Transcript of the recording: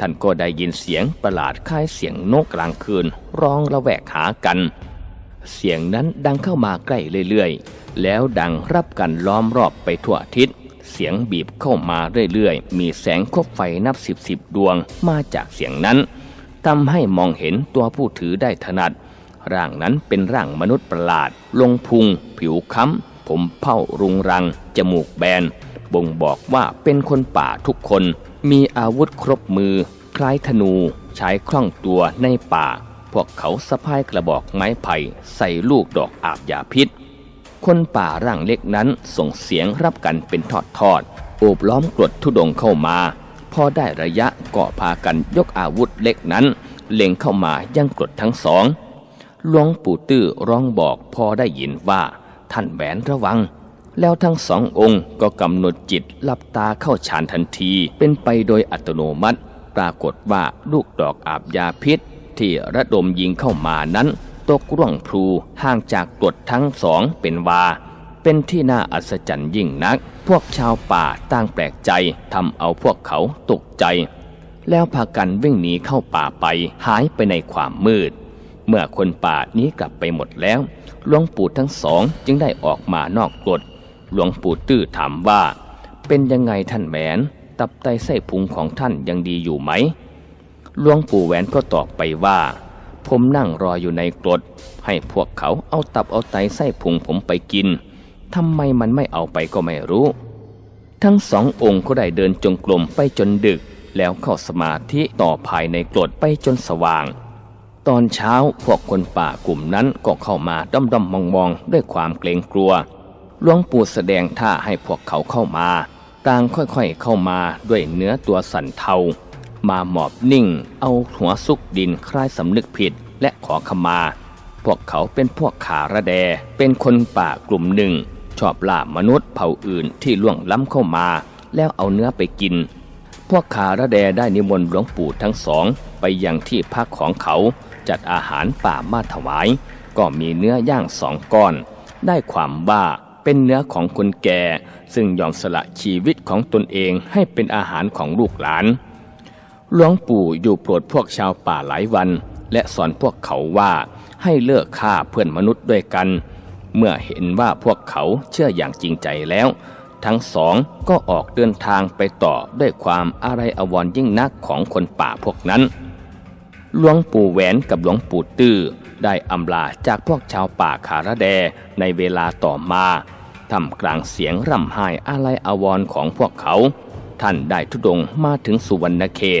ท่านก็ได้ยินเสียงประหลาดคล้ายเสียงนกกลางคืน ร้องระแวกหากัน เสียงนั้นดังเข้ามาใกล้เรื่อยๆ แล้วดังรับกันล้อมรอบไปทั่วทิศ เสียงบีบเข้ามาเรื่อยๆ มีแสงคบไฟนับสิบสิบดวงมาจากเสียงนั้นทำให้มองเห็นตัวผู้ถือได้ถนัด ร่างนั้นเป็นร่างมนุษย์ประหลาด ลงพุง ผิวค้ำผมเผ้ารุงรัง จมูกแบน บ่งบอกว่าเป็นคนป่าทุกคน มีอาวุธครบมือ คล้ายธนูใช้คล่องตัวในป่า พวกเขาสะพายกระบอกไม้ไผ่ใส่ลูกดอกอาบยาพิษ คนป่าร่างเล็กนั้นส่งเสียงรับกันเป็นทอดทอดๆโอบล้อมกรดทุดงเข้ามา พอได้ระยะก็พากันยกอาวุธเล็กนั้น เล็งเข้ามายังกรดทั้งสองหลวงปู่ตื้อร้องบอกพอได้ยินว่า ท่านแหวนระวัง แล้วทั้งสององค์ก็กำหนดจิตหลับตาเข้าฌานทันที เป็นไปโดยอัตโนมัติ ปรากฏว่าลูกดอกอาบยาพิษ ที่ระดมยิงเข้ามานั้น ตกร่วงพลูห่างจากกรดทั้งสองเป็นวา เป็นที่น่าอัศจรรย์ยิ่งนัก พวกชาวป่าต่างแปลกใจทำเอาพวกเขาตกใจ แล้วพากันวิ่งหนีเข้าป่าไปหายไปในความมืด เมื่อคนป่านี้กลับไปหมดแล้วหลวงปู่ทั้งสองจึงได้ออกมานอกกรด หลวงปู่ตื้อถามว่า เป็นยังไงท่านแหวนตับไตไส้พุงของท่านยังดีอยู่ไหมหลวงปู่แหวนก็ตอบไปว่า ผมนั่งรออยู่ในกรด ให้พวกเขาเอาตับเอาไตไส้พุงผมไปกินทำไมมันไม่เอาไปก็ไม่รู้ ทั้งสององค์ก็ได้เดินจงกรมไปจนดึก แล้วเข้าสมาธิต่อภายในกรดไปจนสว่าง ตอนเช้าพวกคนป่ากลุ่มนั้นก็เข้ามาด้อมด้อมมองมองๆ ด้วยความเกรงกลัว หลวงปู่แสดงท่าให้พวกเขาเข้ามา ต่างค่อยๆเข้ามาด้วยเนื้อตัวสั่นเทา มาหมอบนิ่ง เอาหัวซุกดินคล้ายสำนึกผิดและขอขมา พวกเขาเป็นพวกขาระแด เป็นคนป่ากลุ่มหนึ่ง ชอบล่ามนุษย์เผ่าอื่นที่ล่วงล้ำเข้ามา แล้วเอาเนื้อไปกิน พวกขาระแดได้นิมนต์หลวงปู่ทั้งสอง ไปยังที่พักของเขาจัดอาหารป่ามาถวาย ก็มีเนื้อย่างสองก้อน ได้ความว่า เป็นเนื้อของคนแก่ ซึ่งยอมสละชีวิตของตนเองให้เป็นอาหารของลูกหลาน หลวงปู่อยู่โปรดพวกชาวป่าหลายวัน และสอนพวกเขาว่าให้เลิกฆ่าเพื่อนมนุษย์ด้วยกัน เมื่อเห็นว่าพวกเขาเชื่ออย่างจริงใจแล้ว ทั้งสองก็ออกเดินทางไปต่อด้วยความอะไรอวรยิ่งนักของคนป่าพวกนั้น หลวงปู่แหวนกับหลวงปู่ตื้อ ได้อำลาจากพวกชาวป่าคาระแดในเวลาต่อมาทำกลางเสียงร่ำไห้อาลัยอาวรณ์ของพวกเขา ท่านได้ทุดงมาถึงสุวรรณเขต